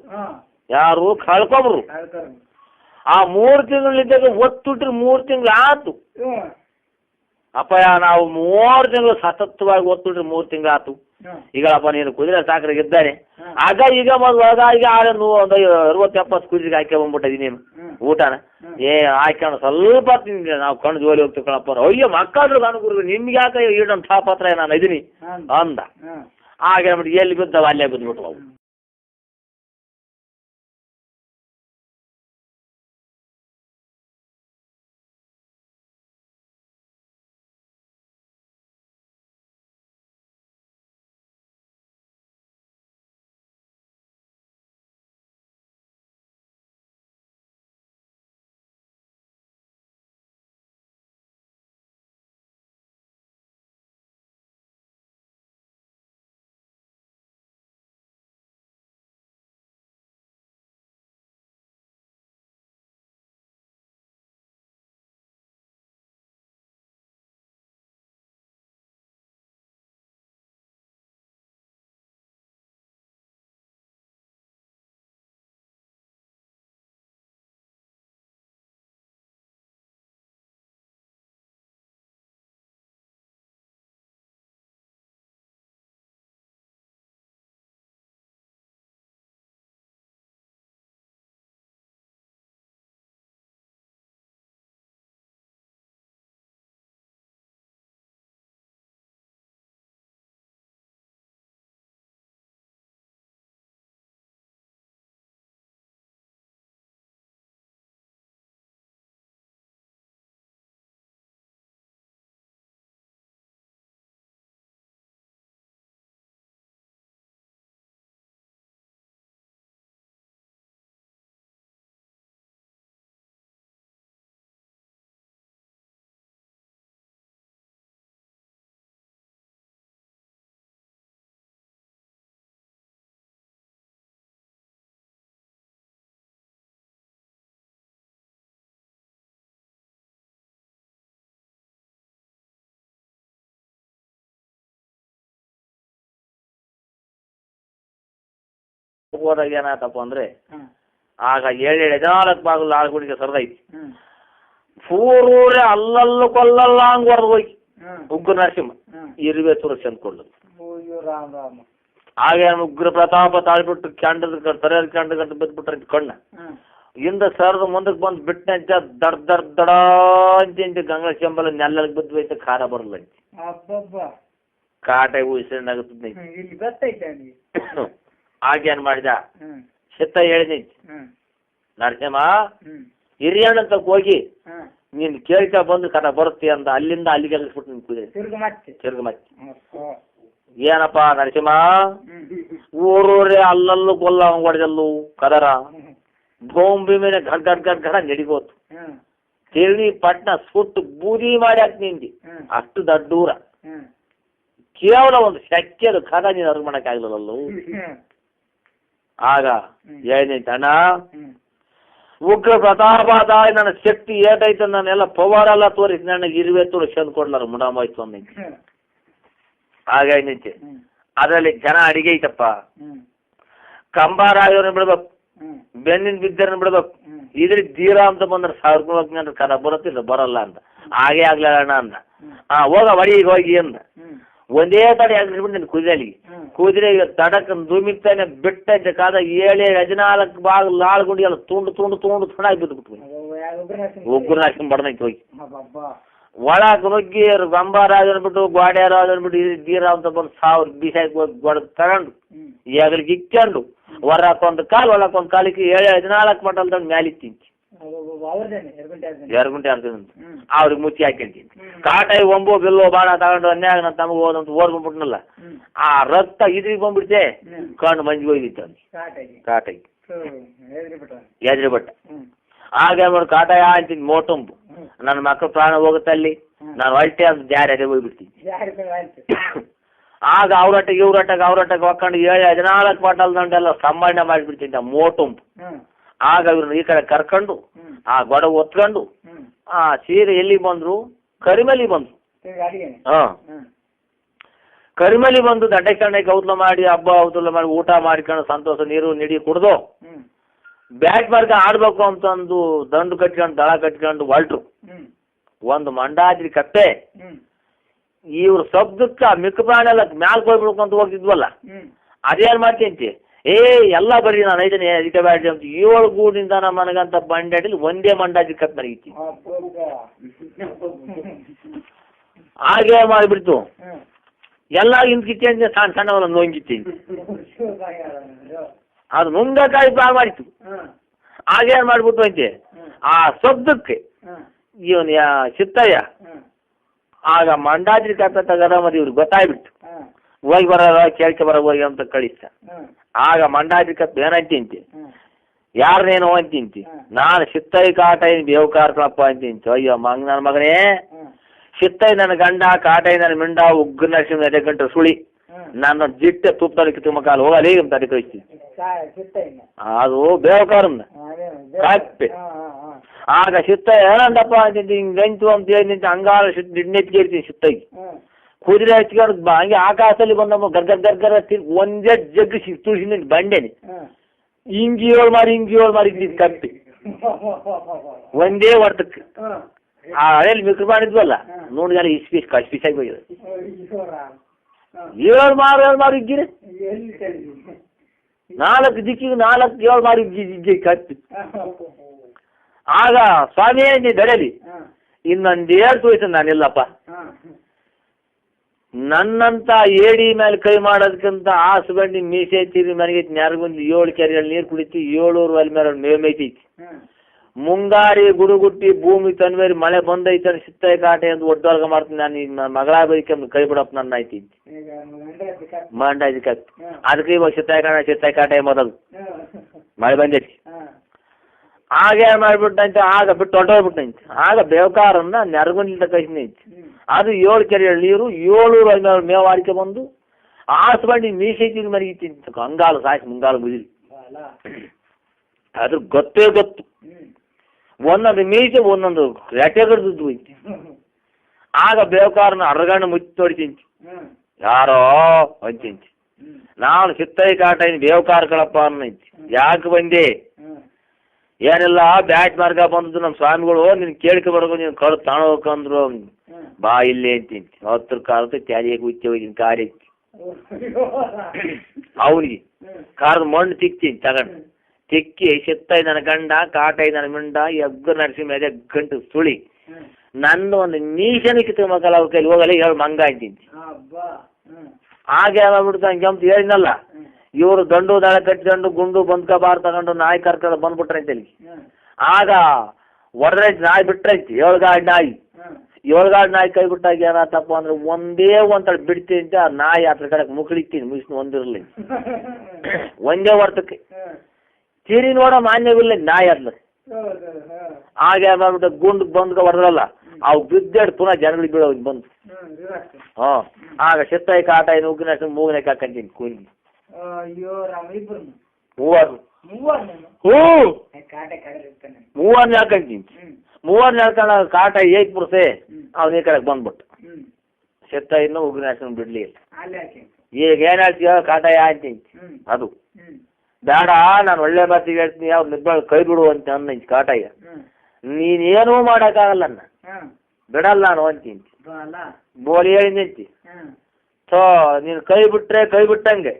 ಯಾರು ಕಳ್ಕೊಂಬ್ರು. ಆ ಮೂರು ತಿಂಗಳು ನಿದ್ದೆಗೆ ಒತ್ತುಟ್ರಿ ಮೂರು ತಿಂಗಳು ಆತು. ಅಪ್ಪಯ್ಯ ನಾವು ಮೂರು ತಿಂಗಳು ಸತತವಾಗಿ ಒತ್ತುಟ್ರಿ ಮೂರು ತಿಂಗಳು ಆತು. ಈಗಳಪ್ಪ ನೀನು ಕುದುರೆ ಸಾಕರಿಗೆ ಇದ್ದಾನೆ ಆಗ ಈಗ ಮೊದಲು ಆಗ ಈಗ ಆಳೆ ನೂ ಒಂದು ಅರವತ್ತು ಎಪ್ಪತ್ತು ಕುದುರೆಗೆ ಹಾಕಿ ಬಂದ್ಬಿಟ್ಟಿದ್ದೀನಿ ನೀನು. ಊಟನ. ಏ ಹಾಕೊಂಡು ಸ್ವಲ್ಪ ನಾವು ಕಣ್ಣು ಜೋಲಿ ಹೋಗ್ತೀವಿ ಕಣಪ್ಪ ಅಯ್ಯೋ ಮಕ್ಕಳು ನಾನು ಗುರು ನಿಮ್ಗೆ ಯಾಕೆ ಈಡೊಂದು ಪಾತ್ರ ನಾನು ಇದೀನಿ? ಅಂದ. ಆಗ ಎಲ್ಲಿ ಬಿದ್ದವ ಅಲ್ಲೇ ಬಿದ್ದುಬಿಟ್ಟು ಅವು ಹೋದಾಗ ಏನಾಯ್ತಪ್ಪ ಅಂದ್ರೆ ಆಗ ಏಳು ಏಳು ಹದಿನಾಲ್ಕು ಬಾಗಿಲು ಆಳ್ಗುಡಿಗೆ ಸರದೈತಿ ಪೂರೂರೇ ಅಲ್ಲಲ್ಲೂ ಕೊಲ್ಲಲ್ಲ ಹಂಗ್ ಹೊರದು ಹೋಗಿ. ಉಗ್ರ ನರಸಿಂಹ. ಇರುವೆ ತುರಸಿ ಅಂದ್ಕೊಂಡು ಆಗ ಉಗ್ರ ಪ್ರತಾಪ ತಾಳ್ಬಿಟ್ಟು ಕೆಂಡದ ತಲೆಯ ಕೆಂಡ ಗಂಟು ಬಿದ್ದುಬಿಟ್ರೆ ಕಣ್ಣ. ಹಿಂದ ಸರ್ದು ಮುಂದಕ್ಕೆ ಬಂದು ಬಿಟ್ಟಂತ ದಡ್ ದಡ್ ದಡ ಅಂತ ಗಂಗಾ ಶಂಬಲ ನೆಲ್ಲಲ್ಲಿ ಬಿದ್ದು ಹೋಯ್ತು ಖಾರ ಬರಲ್ಲ ಕಾಟ ಉಸಿರಿನಾಗುತ್ತದೆ ಏನ್ ಮಾಡಿದ? ಸಿತ್ತ ಹ್ಮ್. ನರಸಿಂಹ ಹಿರಿಯಣ್ಣ ಹಿರಿಯಣ್ಣಂತ ಹೋಗಿ ನೀನ್ ಕೇಳ್ತಾ ಬಂದು ಕರ ಬರುತ್ತೆ ಅಂತ ಅಲ್ಲಿಂದ ಅಲ್ಲಿಗೆ ಬಿಟ್ಟು ನಿನ್ ಕುದುರೆ ತಿರ್ಗ ಮತ್ತೆ ಏನಪ್ಪ ನರಸಿಂಹ? ಊರೂರೇ ಅಲ್ಲಲ್ಲೂ ಗೊಲ್ಲ ಹೊಡೆದಲ್ಲು ಕದರ. ಬೋಂಬಿ ಗೋಂಬಿ ಮೇಲೆ ಗಡ್ ಗಡ್ ಗಡ್ ಘಡ ನಡಿಬೋದು ತಿಳಿ ತಿರುಗಿ ಪಟ್ನ ಸುಟ್ಟು ಬೂದಿ ಮಾಡಿ ಹಾಕಿ ನಿಂದಿ. ಅಷ್ಟು ದಡ್ಡೂರ. ಕೇವಲ ಒಂದು ಶಕ್ತಿಯದು ಕದ ನೀನು ಅರ್ಗ ಮಾಡಕ್ಕಾಗ್ಲಿಲ್ಲಲ್ಲೂ ಆಗ ಹೇಳಿದೈತೆ ಅಣ್ಣ ಉಗ್ರ ನನ್ನ ಶಕ್ತಿ ಏಟೈತೆ ನಾನೆಲ್ಲ ಪವರ್ ಎಲ್ಲ ತೋರಿಸಿ ನನಗೆ ಇರುವೆ ತೋರಿಸಿ ಅಂದ್ ಕೊಡ್ಲಾರ ಮುಡಾಮಾಯ್ತು ಅಂದ ಆಗ ಏನೈತೆ ಅದರಲ್ಲಿ ಜನ ಅಡಿಗೆ ಐತಪ್ಪ. ಕಂಬಾರಾಯವ್ರನ್ನ ಬಿಡ್ಬೇಕು. ಬೆನ್ನಿನ ಬಿದ್ದರನ್ನ ಬಿಡ್ಬೇಕು. ಇದ್ರ ತೀರಾ ಅಂತ ಬಂದ್ರೆ ಸಾವಿರ ಕರ ಬರುತ್ತಿಲ್ಲ ಬರಲ್ಲ ಅಂತ ಹಾಗೆ ಆಗ್ಲಿಲ್ಲ ಅಣ್ಣ ಅಂದ. ಹಾ ಹೋಗ ಹೊಡಿಗೆ ಹೋಗಿ ಅಂದ. ಒಂದೇ ತಡೆ ಎರಡು ನಿನ್ ಕುದುರೆಲಿ. ಹ್ಮ್. ಕುದುರೆ ತಡಕ ದುಮಿತಾನೆ ಬಿಟ್ಟ ಕಾದ ಏಳೆ ಹದಿನಾಲ್ಕು ಬಾಗ್ ಲಾಳ್ ಗುಂಡಿ ಎಲ್ಲ ತುಂಡು ತುಂಡು ತುಂಡು ತುಂಡಾಗಿ ಉಗ್ರ ನರಸಿಂಹ ಒಬ್ಬರು ಹಾಕಿ ಬಡ್ದೈತಿ ಹೋಗಿ. ಒಳಗ್ ನುಗ್ಗಿ ಗಂಬಾರಾಜ್ ಅನ್ಬಿಟ್ಟು ಗ್ವಾಡ್ಯಾರಾಜ್ ಅನ್ಬಿಟ್ಟು ದೀರ ಅಂತ ಬಂದು ಸಾವಿರ ಬೀಸಾಗಿ ಗೊಡ ತಗೊಂಡು ಹ್ಮ್ ಇಕ್ಕಂಡು ಹೊರಕೊಂದು ಕಾಲು ಒಳಕೊಂದು ಕಾಲಿಕ್ಕೆ ಏಳೆ ಹದಿನಾಲ್ಕು ಮಟಲ್ ತಂದು ಮ್ಯಾಲಿತ್ತೀನಿ ಅಬ್ಬಬ್ಬ, ಅವ್ರದ್ದೇನೆ ಎರಗುಂಟೆ ಅವ್ರದ್ದೇನೆ. ಎರಡು ಗುಂಟೆ ಆಡ್ತೀನಿ ಹ್ಮ್. ಅವ್ರಿಗೆ ಮುಚ್ಚಿ ಹಾಕ್ಯಂತೀನಿ ಕಾಟ ಕಾಟಾಯಿ ಒಂಬು ಬಿಲ್ಲೋ ಬಾಣ ತಗೊಂಡು ಅನ್ಯಾಗ ನನ್ನ ತಮಗೆ ಹೋದಂತ ಓದ್ ಹ್ಮ್. ಆ ರಕ್ತ ಇದ್ರಿ ಬಂದ್ಬಿಡ್ತೆ. ಕಣ್ಣು ಮಂಜು ಹೋಗಿತ್ತು ಅವ್ನಿಗೆ. ಕಾಟಾಯಿ. ಎದ್ರಿ ಬಟ್ಟ ಆಗ ಮಾಡಿ ಕಾಟಾಯ ಅಂತೀನಿ ಮೋಟಂಬು ನನ್ನ ಮಕ್ಕಳು ಪ್ರಾಣ ಹೋಗುತ್ತೆ ಅಲ್ಲಿ. ನಾನು ಹೊಲ್ಟೆ ಅಂತ ಜಾರಿ ಅದೇ ಹೋಗ್ಬಿಡ್ತೀನಿ. ಆಗ ಅವ್ರಟ್ಟಿಗೆ ಇವ್ರಟ್ಟಿಗೆ ಅವ್ರಟ್ಟಿಗೆ ಹಾಕೊಂಡು ಏಳು ಹದಿನಾಲ್ಕು ಬಾಟಲ್ ದಂಡೆಲ್ಲ ಸಂಬಂಧ ಮಾಡಿಬಿಡ್ತೀನಿ ಮೋಟುಂಬು ಆಗ ಇವ್ರನ್ನ ಈ ಕಡೆ ಕರ್ಕೊಂಡು ಆ ಗೊಡ ಒತ್ಕೊಂಡು ಆ ಸೀರೆ ಎಲ್ಲಿ ಬಂದ್ರು? ಕರಿಮಲಿ ಬಂದ್ರು. ಹಾ. ಕರಿಮಲಿ ಬಂದು ದಡ್ಡೆ ಕಣ್ಣೆ ಗೌತ್ಲ ಮಾಡಿ ಹಬ್ಬ ಔತಲ ಮಾಡಿ ಊಟ ಮಾಡ್ಕೊಂಡು ಸಂತೋಷ ನೀರು ನಿಡಿ ಕುಡ್ದು ಬ್ಯಾಟ್ ಮಾರ್ಗ ಆಡ್ಬೇಕು ಅಂತಂದು ದಂಡು ಕಟ್ಕೊಂಡು ದಳ ಕಟ್ಕೊಂಡು ಹೊಲ್ಟ್ರು. ಒಂದು ಮಂಡಾದ್ರಿ ಕತ್ತೆ. ಇವ್ರ ಶಬ್ದಕ್ಕೆ ಮಿಕ್ಕ ಪ್ರಾಣಿ ಎಲ್ಲ ಮ್ಯಾಲ್ ಹೋಗ್ಬಿಡ್ಬೇಕು ಅಂತ ಹೋಗ್ತಿದ್ವಲ್ಲ ಅದೇನ್ ಮಾಡ್ತೀನಿ ಏ ಎಲ್ಲ ಬರ್ರಿ ನಾನು ಐದನೇ ಇದೆ ಬ್ಯಾಡ್ರಿ ಅಂತ. ಏಳು ಗೂಡಿಂದ ನಮ್ಮ ಮನಗಂತ ಬಂಡಾಡಿಲಿ ಒಂದೇ ಮಂಡಾಜಿ ಕತ್ ಮರಿತಿ. ಹಾಗೆ ಮಾಡಿಬಿಡ್ತು. ಎಲ್ಲ ಹಿಂದ್ಕಿತ್ತೆ ಅಂತ ಸಣ್ಣ ಸಣ್ಣವಲ್ಲ ನೋಂಗಿತ್ತೀನಿ ಅದು ನುಂಗಕಾಯಿ ಬಾ ಮಾಡಿತ್ತು. ಹಾಗೆ ಹಾಗೇನ್ ಮಾಡ್ಬಿಟ್ಟು ಅಂತೆ ಆ ಶಬ್ದಕ್ಕೆ ಇವನ್ ಯಾ ಚಿತ್ತಯ್ಯ ಆಗ ಮಂಡಾದ್ರಿ ಕತ್ತ ತಗದ ಮತ್ತೆ ಇವ್ರಿಗೆ ಗೊತ್ತಾಗ್ಬಿಟ್ಟು ಹೋಗಿ ಬರೋ ಕೇಳ್ಕೆ ಬರೋ ಹೋಗಿ ಅಂತ ಕಳಿಸ್ತ ಆಗ ಮಂಡಾಧಿಕತ್ ಏನಂತಿಂತಿ ಯಾರು ಯಾರನೇನು ಅಂತಿಂತಿ. ನಾನು ಸಿತ್ತೈ ಕಾಟ ಬೇವು ಕಾರ್ಕಳಪ್ಪ ಅಂತಿಂತಿ. ಅಯ್ಯೋ ಮಂಗ ನನ್ನ ಮಗನೇ. ಸಿತ್ತೈ ನನ್ನ ಗಂಡ ಕಾಟೈ ನನ್ನ ಮಿಂಡ ಉಗ್ರ ನರಸಿಂಹ ಎಡೆಗಂಟು ಸುಳಿ. ನನ್ನ ಜಿಟ್ಟೆ ತುಪ್ಪದಕ್ಕೆ ತುಂಬ ಕಾಲು ಹೋಗಲಿ ಅಂತ ತಡೆ ಕಳಿಸ್ತೀನಿ. ಅದು ಬೇವಕಾರನ್ನ ಕಾಪೆ. ಆಗ ಸಿತ್ತ ಏನಂದಪ್ಪ ಅಂತಿಂತಿ? ಹಿಂಗೆ ಗಂಟು ಅಂತ ಹೇಳಿ ನಿಂತು ಹಂಗಾರ ಸಿಟ್ಟು ಇರ್ತೀನಿ ಸಿತ್ತೈಗೆ ಹ್ಮ್. ಕುದುರೆ ಹಚ್ಕೊಂಡು ಬ. ಹಂಗೆ ಆಕಾಶದಲ್ಲಿ ಬಂದಮ್ಮ ಗರ್ಗರ್ ಗರ್ಗರ್ ಒಂದೇ ಜಗ್ ಸಿ ಬಂಡೆನೆ ಹಿಂಗ್ ಬಂಡೇನಿ. ಹ್ಮ್ ಹಿಂಗೆ ಏಳು ಮಾಡಿ ಹಿಂಗೆ ಏಳು ಮಾಡಿ ಕಟ್ಟಿ ಕಪ್ಪಿ ಒಂದೇ ವರ್ತಕ್ಕೆ ಆ ಹಳೆಯಲ್ಲಿ ಮಿಕ್ರ ಮಾಡಿದ್ವಲ್ಲ. ನೋಡಿ ಇಸ್ ಪೀಸ್ ಕಸ್ ಪೀಸ್ ಹೋಗಿದೆ ರಾಮ. ಹ್ಮ್. ಏಳು ಮಾರು ಏಳು ಮಾರು ಇದ್ದೀರಿ? ನಾಲ್ಕು ದಿಕ್ಕಿಗೆ ನಾಲ್ಕು ಏಳು ಮಾರು ಇದ್ದಿ ಕಪ್ಪಿ ಆಗ ಸ್ವಾಮಿ ನೀ ದಡಲಿ. ಇನ್ನೊಂದೇಳು ತೋರಿಸ ನಾನಿಲ್ಲಪ್ಪ. ನನ್ನಂತ ಏಡಿ ಮೇಲೆ ಕೈ ಮಾಡೋದಕ್ಕಿಂತ ಆಸುಗಂಡಿ ಮೀಸೆ ತಿರಿ ಮನೆಗೆ ನೆರಗೊಂದು ಏಳು ಕೆರೆಯಲ್ಲಿ ನೀರು ಕುಡಿತಿ ಏಳೂರು ಅಲ್ಲಿ ಮೇಲೆ ಮೇವು ಮೇಯ್ತೈತಿ. ಮುಂಗಾರಿ ಗುಡುಗುಟ್ಟಿ ಭೂಮಿ ತನ್ವೇರಿ ಮಳೆ ಬಂದೈತೆ ಸಿತ್ತೈ ಕಾಟೆ ಅಂತ ಒಡ್ಡೊಳಗ ಮಾಡ್ತೀನಿ ನಾನು ಈಗ ಮಗಳ ಬೈಕೆ ಕೈ ಬಿಡಪ್ಪ ನನ್ನ ಐತಿ ಮಂಡ ಇದಕ್ಕೆ. ಅದಕ್ಕೆ ಇವಾಗ ಸಿತ್ತೈ ಕಾಟ ಸಿತ್ತೈ ಕಾಟೆ ಮೊದಲು ಮಳೆ ಬಂದೈತಿ. ಆಗೇ ಮಾಡ್ಬಿಟ್ಟಂತೆ ಆಗ ಬಿಟ್ಟು ಹೊಟ್ಟೋಗ್ಬಿಟ್ಟಂತೆ ಆಗ ಬೇವಕಾರನ್ನ ನೆರಗುಂದ ಕೈ ಹ್ಮ್. ಅದು ಏಳು ಕೆರೆ ನೀರು ಏಳೂರು ಅಲ್ಲಿ ಮೇವು ಆಡಿಕೆ ಬಂದು ಆಸು ಬಂಡಿ ಮೀಸೈತಿ ಮರಿಗಿತ್ತು ಅಂಗಾಲು ಸಾಯ್ಸಿ ಮುಂಗಾಲು ಮುಗಿಲಿ ಬಾಲ. ಅದ್ರ ಗೊತ್ತೇ ಗೊತ್ತು ಹ್ಮ್. ಒಂದೊಂದು ಮೀಸೆ, ಒಂದೊಂದು ರೆಟೆಗಡ್ದು ಹೋಯ್ತು ಹ್ಮ್. ಆಗ ಬೇವಕಾರನ ಅರ್ಗಣ್ಣ ಮುಚ್ಚಿ ತೊಡಿತಿಂಚಿ ಹ್ಮ್. ಯಾರೋ ಅಂಚಿಂಚಿ ಹ್ಮ್ ನಾನು ಸಿತ್ತೈ ಕಾಟ ಇನ್ ಬೇವಕಾರ ಕಳಪ್ಪ ಅನ್ನೈತಿ ಯಾಕೆ ಬಂದೆ ಹ್ಮ್ ಏನೆಲ್ಲ ಬ್ಯಾಟ್ ಮಾರ್ಗ ಬಂದದ್ದು ನಮ್ಮ ಸ್ವಾಮಿಗಳು ನಿನ್ ಕೇಳ್ಕೊ ಬರೋದು ನೀನು ಕಳು ತಾಣೋಕಂದ್ರು ಹ್ಮ್ ಬಾ ಇಲ್ಲಿ ಅಂತೀನಿ ಹತ್ರ ಕಾಲದ ತ್ಯಾಜಿ ಹುಚ್ಚಿ ಹೋಗಿನ ಕಾರ್ ಕಾರದ ರಾಮ್. ಅವನಿಗೆ ಹ್ಮ್. ಮಣ್ಣು ತಿಕ್ತೀನಿ ತಗಂಡ್. ತಿಕ್ಕಿ ಸೆತ್ತ ನನ್ನ ಗಂಡ ಕಾಟೈ ನನ್ನ ಮಿಂಡ ಎಗ್ಗ ನರಸಿಂಹ ಮೇಲೆ ಗಂಟು ಸುಳಿ. ನನ್ನ ಒಂದು ನೀಶನಕ್ಕೆ ಮಕ್ಕಳ ಅವ್ರ ಕೈಲಿ ಹೋಗಲ್ಲ ಹೇಳಿ ಮಂಗ ಅಂತೀನಿ ಆಗ ಹಾಗೆ ಯಾವಾಗ್ಬಿಡ್ತಾನೆ ಕೆಂಪು ಹೇಳಿದ್ನಲ್ಲ. ಇವರು ದಂಡು ದಾಳ ಕಟ್ಕೊಂಡು ಗುಂಡು ಬಂದ್ಕ ಬಾರ್ ತಗೊಂಡು ನಾಯಿ ಕರ್ಕೊಂಡು ಬಂದ್ಬಿಟ್ರೈತೆ ಇಲ್ಲಿ. ಆಗ ಹೊಡೆದ್ರೈತಿ ನಾಯಿ ಬಿಟ್ರೈತಿ ಏಳ್ಗಾಡ್ ನಾಯಿ. ಏಳ್ಗಾಡ್ ನಾಯಿ ಕೈ ಬಿಟ್ಟಾಗ ಏನಾತಪ್ಪ ಅಂದ್ರೆ ಒಂದೇ ಒಂತಳ ಬಿಡ್ತೀನಿ ಅಂತ ನಾಯಿ ಅದ್ರ ಕಡೆಗೆ ಮುಕ್ಳಿತೀನಿ ಮುಗಿಸ್ನು ಒಂದಿರಲಿ. ಒಂದೇ ವರ್ತಕ್ಕೆ ತೀರಿ ನೋಡೋ ಮಾನ್ಯವಿಲ್ಲ ನಾಯಿ ಅದ್ಲ ಆಗ ಹಾಗೆ ಮಾಡ್ಬಿಟ್ಟು ಗುಂಡು ಬಂದ್ಕ ಹೊಡೆದ್ರಲ್ಲ ಅವು ಬಿದ್ದಾಡ್ ಪುನಃ ಜನಗಳಿಗೆ ಬೀಳೋ ಬಂದು. ಹ್ಮ್ ಆಗ ಸಿತ್ತಾಯಿ ಕಾಟ ಏನು ಉಗ್ಗಿನ ಮೂಗಿನ ಕಾಕಂತೀನಿ ಕೂಲಿ ಮೂವರು. ಮೂವರು ಹ್ಮ್. ಮೂವರ್ನ ಹಾಕೊಂಡ ಕಾಟ ಏಕ್ ಬಿಡ್ಸೆ? ಅವ್ನ ಈ ಕಡೆಗೆ ಬಂದ್ಬಿಟ್ಟು. ಸೆತ್ತ ಇನ್ನು ಉಗ್ರ ಹಾಕೊಂಡು ಬಿಡ್ಲಿ ಈಗ ಏನ್ ಹೇಳ್ತೀಯ ಕಾಟ ಹ್ಮ್. ಅದು. ಬೇಡ ನಾನು ಒಳ್ಳೆ ಮಾತಿಗೆ ಹೇಳ್ತೀನಿ. ಯಾವ ನಿಬ್ಬಳ ಕೈ ಬಿಡು ಅಂತ ಅನ್ನ ಕಾಟ ಈಗ. ನೀನೇನೂ ಮಾಡೋಕ್ಕಾಗಲ್ಲ ಅನ್ನ. ಬಿಡಲ್ಲ ನಾನು ಅಂತೀನಿ. ಬೋಲಿ ಹೇಳಿ ನಿಂತಿ. ಹ್ಮ್. ಸೊ ನೀನು ಕೈ ಬಿಟ್ರೆ ಕೈ ಬಿಟ್ಟಂಗೆ.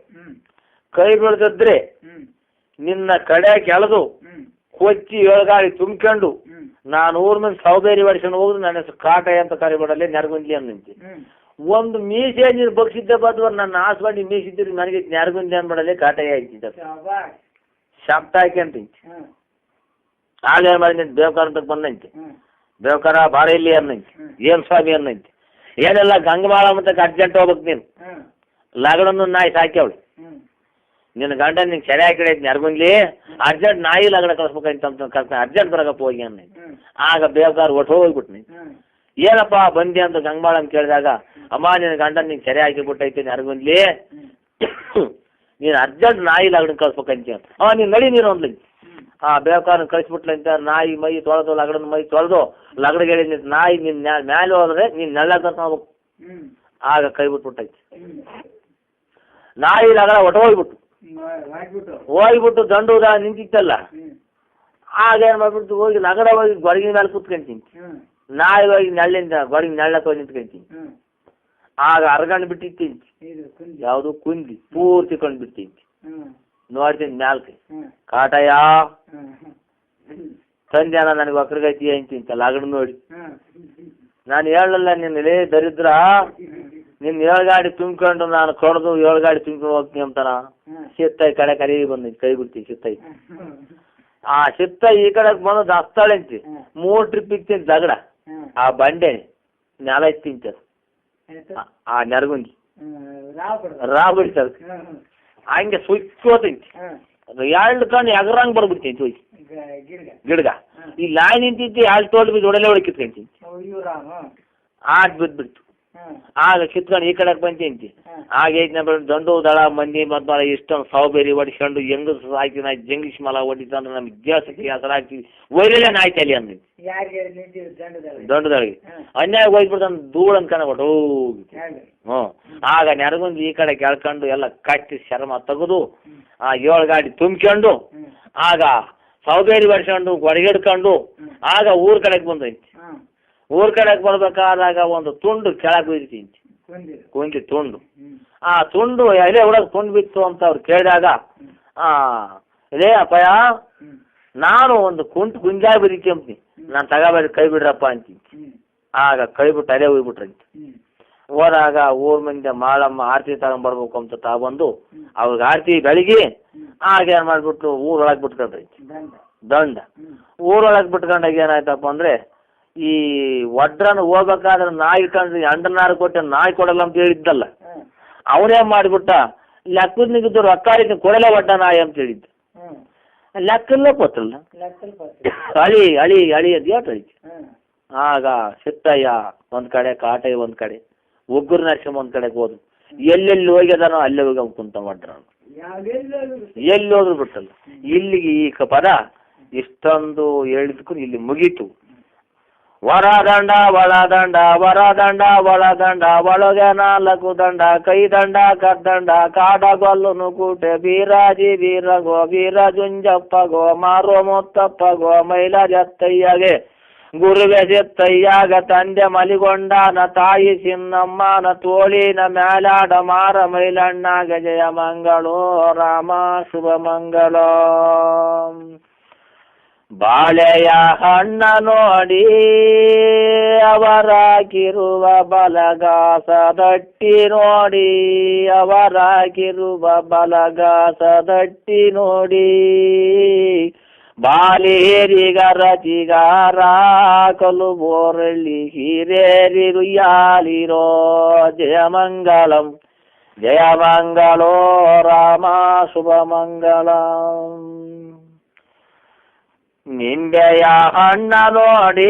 ಕೈ ಬಿಡದಿದ್ರೆ ನಿನ್ನ ಕಡೆ ಕೆಳದು ಕೊಚ್ಚಿ ಏಳ್ಗಾಳಿ ತುಂಬಿಕೊಂಡು ನಾನು ಊರ ಮೇಲೆ ಸೌಬೇರಿ ವರ್ಷ ಹೋಗುದು ನನ್ನ ಹೆಸರು ಕಾಟಯ್ಯ ಅಂತ ಕರಿಬಿಡಲ್ಲ ನೆರಗುಂದಿ ಅನ್ನಂತಿ ಹ್ಮ್. ಒಂದು ಮೀಸೆ ನೀನು ಬಗ್ಸಿದ್ದೆ ಬದ್ವ ನನ್ನ ಆಸ್ಬಂಡಿ ಮೀಸಿದ್ರಿ ನನಗೆ ನೆರಗುಂದ್ಲಿ ಅನ್ಬಿಡಲ್ಲಿ ಕಾಟಯ್ಯ ಆಯ್ತಿದ್ದ ಶಾಬಾಷ್. ಶಬ್ದ ಹಾಕ್ಯಂತೀನಿ ಹ್ಮ್. ಆಗ ಏನ್ ಮಾಡಿ ಬೇವ್ಕಾರ ಅಂತ ಬಂದಂತೆ. ಬೇವ್ಕಾರ ಬಾರ ಇಲ್ಲಿ ಅನ್ನಂತೆ ಏನ್ ಸ್ವಾಮಿ ಅನ್ನಂತೆ ಏನೆಲ್ಲ ಗಂಗಮಾಳ ಮತ್ತೆ ಅರ್ಜೆಂಟ್ ಹೋಗ್ಬೇಕು ನೀನು. ಲಗಡನ್ನು ನಾಯಿ ಸಾಕ್ಯವಳು ನಿನ್ನ ಗಂಡ ನಿಂಗೆ ಸರಿ ಹಾಕಿ ನೆರಗುಂದ್ಲಿ ಅರ್ಜೆಂಟ್ ನಾಯಿ ಲಗಡ ಕಳಿಸ್ಬೇಕಂತ ಕರ್ಕೊಂಡು ಅರ್ಜೆಂಟ್ ಬರಕಪ್ಪ ಹೋಗಿ ಅನ್ನ. ಆಗ ಬೇಕಾದ್ರೆ ಒಟ್ಟು ಹೋಗ್ಬಿಟ್ನಿ. ಏನಪ್ಪ ಬಂದಿ ಅಂತ ಗಂಗಮಾಳ ಅಂತ ಕೇಳಿದಾಗ ಅಮ್ಮ ನಿನ್ನ ಗಂಡ ನಿಂಗೆ ಸರಿ ಹಾಕಿಬಿಟ್ಟೈತಿ ನೆರಗುಂದ್ಲಿ ನೀನು ಅರ್ಜೆಂಟ್ ನಾಯಿ ಲಗಡ ಕಳ್ಸ್ಬೇಕಂತ ಅವ ನೀನು ನಡಿ ನೀನು ಅಂದ್ಲಿ. ಆ ಬೇಕಾದ್ರೆ ಕಳಿಸ್ಬಿಟ್ಲಂತ ನಾಯಿ ಮೈ ತೊಳೆದು ಲಗಡನ ಮೈ ತೊಳೆದು ಲಗಡಿಗೆ ಹೇಳಿ ನಿಂತು ನಾಯಿ ನಿನ್ನ ಮ್ಯಾಲೆ ಹೋದ್ರೆ ನೀನು ಹೋಗ್ಬೇಕು ಹ್ಮ್. ಆಗ ಕೈ ಬಿಟ್ಬಿಟ್ಟೈತಿ. ನಾಯಿ ಲಗಡ ಒಟ್ಟು ಹೋಗ್ಬಿಟ್ಟು ಹೋಗ್ಬಿಟ್ಟು ದಂಡು ಉದಾ ನಿಂತಿತ್ತಲ್ಲ? ಆಗ ಏನ್ ಮಾಡ್ಬಿಟ್ಟು ಹೋಗಿ ಲಗಡ ಹೋಗಿ ಗೊಡಗಿನ ಮೇಲೆ ಕುತ್ಕೊಂತೀನಿ. ನಾಳೆ ನಾಯಿ ಹೋಗಿ ನೆಳ್ಳಿಂದ ಗೊಡಗಿನ ನೆಳ್ಳಕ್ಕೆ ಹೋಗಿ ನಿಂತ್ಕೊಂತೀನಿ. ಆಗ ಅರ್ಗಂಡ್ ಬಿಟ್ಟಿತ್ತೀನಿ ಯಾವ್ದು ಕುಂದಿ ಪೂರ್ತಿ ಕಂಡು ಬಿಡ್ತೀನಿ. ನೋಡ್ತೀನಿ ಮ್ಯಾಲ್ಕೆ ಕಾಟಯ್ಯ! ಸಂಜೆ ನನಗೆ ಒಕ್ರಗೈತಿ ಅಂತ ಲಗಡ ನೋಡಿ. ನಾನು ಹೇಳಲ್ಲ ನಿನ್ನಲ್ಲಿ ದರಿದ್ರ. ನಿನ್ನ ಏಳ್ಗಾಡಿ ತುಂಬ್ಕೊಂಡು ನಾನು ಕೊಡ್ದು ಏಳ್ಗಾಡಿ ತುಂಬ್ಕೊಂಡು ಹೋಗ್ತೀನಿ ಅಂತಾನ ಹ್ಮ್ ಸಿತ್ತೈ ಕಡೆ ಕರಿ ಬಂದೈತಿ ಕೈ ಬಿಡ್ತೀನಿ ಸಿತ್ತೈ ಹ್ಮ್ ಆ ಸಿತ್ತೈ ಈ ಕಡೆಗೆ ಬಂದು ದಸ್ತಾಳೆ ಅಂತಿ ಹ್ಮ್. ಮೂರು ಟ್ರಿಪ್ ಇಕ್ತೀನಿ ದಗಡ ಹ್ಮ್ ಆ ಬಂಡೆ ನೆಲ ತಿಂತದ ಆಯ್ತು ಆ ನೆರಗುಂದಿ ಹ್ಮ್ ರಾವ್ ಬಿಡ್ಬೇಕು ರಾ ಬಿಡ್ತದ ಹ್ಮ್ ಹ್ಮ್ ಹಂಗೆ ಸುಚ್ಚೋತೈತಿ ಹ್ಮ್ ಅದು ಎರಡು ಕಣ್ಣು ಎಗರಂಗ್ ಬರ್ಬಿಡ್ತೀನಿ ಹೋಗಿ ಗ- ಆಗ ಕಿತ್ಕೊಂಡು ಈ ಕಡೆ ಬಂದಿಂತಿ ಆಗ ನಮ್ಮ ದಂಡು ದಳ ಮಂದಿ ಮದ್ಮಾಳ ಇಷ್ಟೊಂದು ಸೌಬೇರಿ ಹೊಡಿಸ್ಕೊಂಡು ಹೆಂಗ್ ಹಾಕಿ ನಾ ಜಂಗಿಸ್ ಮಲ ಹೊಡಿತಂದ್ರೆ ನಮ್ಗೆ ದೇಶಕ್ಕೆ ಹೆಸರು ಹಾಕ್ತೀವಿ. ಒಯ್ರಲ್ಲೇ ನಾಯಿ ಅಲ್ಲಿ ಅಂದ್ರೆ ಹ್ಮ್. ಅನ್ಯಾಯ ಹೋಗ್ಬಿಡ್ತಾನೆ ಧೂಳು ಅನ್ಕೊಂಡು ಹೋಗಿ ಹೇಳಿ ಹ್ಞೂ. ಆಗ ನೆರಗೊಂದು ಈ ಕಡೆ ಕೇಳ್ಕೊಂಡು ಎಲ್ಲ ಕಟ್ಟಿ ಶರ್ಮ ತೆಗೆದು ಆ ಏಳು ಗಾಡಿ ತುಂಬಿಕೊಂಡು ಆಗ ಸೌಬೇರಿ ಬರ್ಸ್ಕೊಂಡು ಹೊರಗಿಡ್ಕೊಂಡು ಹ್ಮ್. ಆಗ ಊರ್ ಕಡೆಗೆ ಬಂದೈತಿ ಊರ್ ಕಡೆಗೆ ಬರ್ಬೇಕಾದಾಗ ಒಂದು ತುಂಡು ಕೆಳಗೆ ಬೀಳ್ತೀನಿ. ಕುಂಟಿ ಕುಂತಿ ತುಂಡು. ಆ ತುಂಡು ಎಲೆ ಒಳಗೆ ತುಂಡು ಬಿತ್ತು ಅಂತ ಅವ್ರು ಕೇಳಿದಾಗ ಆ ಇದೇ ಅಪ್ಪಯ್ಯ ನಾನು ಒಂದು ಕುಂಟು ಗುಂಜಾಯ ಬರೀತಿ ಅಂತೀನಿ. ನಾನು ತಗೋಬೇಡಿ ಕೈ ಬಿಡ್ರಪ್ಪ ಅಂತೀನಿ. ಹ್ಮ್. ಆಗ ಕೈ ಬಿಟ್ಟು ಅಲೆ ಹೋಗ್ಬಿಟ್ರಂತೆ. ಹೋದಾಗ ಊರ್ ಮಂದಿ ಮಾಳಮ್ಮ ಆರತಿ ತಗೊಂಡ್ಬರ್ಬೇಕು ಅಂತ ತಗೊಂಡು. ಅವ್ರಿಗೆ ಆರತಿ ಬೆಳಗಿ ಹ್ಮ್. ಆಗ ಏನು ಮಾಡ್ಬಿಟ್ಟು ಊರೊಳಗೆ ಬಿಟ್ಕೊಂಡ್ರಿ ದಂಡ. ಊರೊಳಗೆ ಬಿಟ್ಕೊಂಡಾಗ ಏನಾಯ್ತಪ್ಪ ಅಂದ್ರೆ ಈ ವಡ್ರನ್ ಹೋಗ್ಬೇಕಾದ್ರೆ ನಾಯಿ ಕಂಡ್ರೆ ಅಂಡನಾರು ಕೊಟ್ಟೆ ನಾಯಿ ಕೊಡಲ್ಲ ಅಂತ ಹೇಳಿದ್ದಲ್ಲ. ಅವನೇ ಮಾಡಿಬಿಟ್ಟ ಲೆಕ್ಕದ ರೊಕ್ಕ ಇದ್ದು ಕೊಡಲ್ಲ ಒಡ್ಡ ನಾಯಿ ಅಂತ ಹೇಳಿದ್ದ. ಲೆಕ್ಕಲ್ಲ ಪತ್ರ ಅಳಿ ಅಳಿ ಅಳಿ ಅದು ಐತಿ ಆಗ ಸಿತ್ತಯ್ಯ ಒಂದ್ ಕಡೆ ಕಾಟಯ್ಯ ಒಂದ್ ಕಡೆ ಉಗ್ರ ನರಸಿಂಹ ಒಂದ್ ಕಡೆ ಹೋದ್ರು. ಎಲ್ಲೆಲ್ಲಿ ಹೋಗ್ಯದಾನೋ ಅಲ್ಲೇ ಹೋಗಿ ಅವ್ ಕುಂತ ಮಾಡ್ರ ಎಲ್ಲಿ ಹೋದ್ರು ಬಿಟ್ಟಲ್ಲ. ಇಲ್ಲಿಗೆ ಈ ಪದ ಇಷ್ಟೊಂದು ಹೇಳಿದ್ಕು ಇಲ್ಲಿ ಮುಗೀತು. ವರದಂಡ, ಒಳದಂಡ ವರದಂಡ, ಒಳದಂಡ, ಒಳಗೆ ನಾಲ್ಕು ದಂಡ, ಕೈ ದಂಡ ಕದ್ದಂಡ ಕಾಡಗೊಲ್ಲುನು ಕೂಟೆ ಬೀರಾಜಿ ಬೀರಗೋ ಬೀರಜುಂಜಪ್ಪಗೋ ಮಾರೋ ಮುತ್ತಪ್ಪಗೋ ಮೈಲ ಜತ್ತಯ್ಯಗೆ ಗುರುವೆ ಸಿತ್ತಯ್ಯಾಗ ತಂದೆ ಮಲಿಗೊಂಡನ, ತಾಯಿ ಸಿನ್ನಮ್ಮನ ತೋಳಿನ ಮ್ಯಾಲಾಡ ಮಾರ ಮೈಲಣ್ಣಾಗ, ಜಯ ಮಂಗಳೋ, ರಾಮ, ಶುಭ ಮಂಗಳ. ಬಾಳೆಯ ಹಣ್ಣ ನೋಡಿ ಅವರಾಗಿರುವ ಬಲಗಾಸದಟ್ಟಿ ನೋಡಿ ಅವರಾಗಿರುವ ಬಲಗಾಸದಟ್ಟಿ ನೋಡಿ ಬಾಲೇರಿಗರ ಚಿಗಾರ ಕಲು ಬೋರಳ್ಳಿ ಹಿರೇರಿರು ಯಾಲಿರೋ ಜಯಮಂಗಳಂ ಜಯಮಂಗಳೋ ರಾಮ ಶುಭ ಮಂಗಳಂ ನಿಂಬೆಯ ಅಣ್ಣ ನೋಡಿ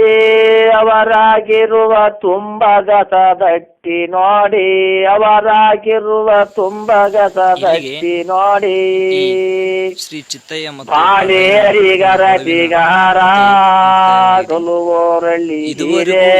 ಅವರಾಗಿರುವ ತುಂಬಗಸದಟ್ಟಿ ನೋಡಿ ಅವರಾಗಿರುವ ತುಂಬಗಸದಟ್ಟಿ ನೋಡಿ. ಶ್ರೀ ಚಿತ್ತಯ್ಯ ಮತ್ತು ಬಿಗಾರ ಕೊಲುವೋರಳ್ಳಿ